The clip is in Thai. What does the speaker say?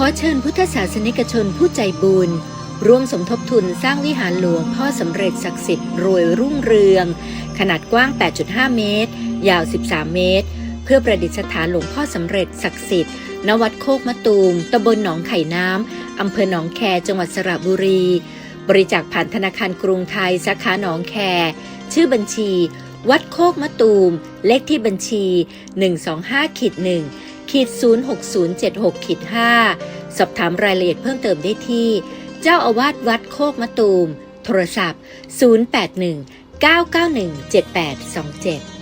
ขอเชิญพุทธศาสนิกชนผู้ใจบุญร่วมสมทบทุนสร้างวิหารหลวงพ่อสำเร็จศักดิ์สิทธิ์รวยรุ่งเรือง ขนาดกว้าง 8.5 เมตร ยาว 13 เมตร เพื่อประดิษฐานหลวงพ่อสำเร็จศักดิ์สิทธิ์ณวัดโคกมะตูมตำบลหนองไข่น้ำอำเภอหนองแคจังหวัดสระบุรี บริจาคผ่านธนาคารกรุงไทยสาขาหนองแค ชื่อบัญชี วัดโคกมะตูม เลขที่บัญชี 125ขีด1 ขีด06076ขีด5สอบถามรายละเอียดเพิ่มเติมได้ที่ เจ้าอาวาสวัดโคกมะตูม โทรศัพท์ 081 991 7827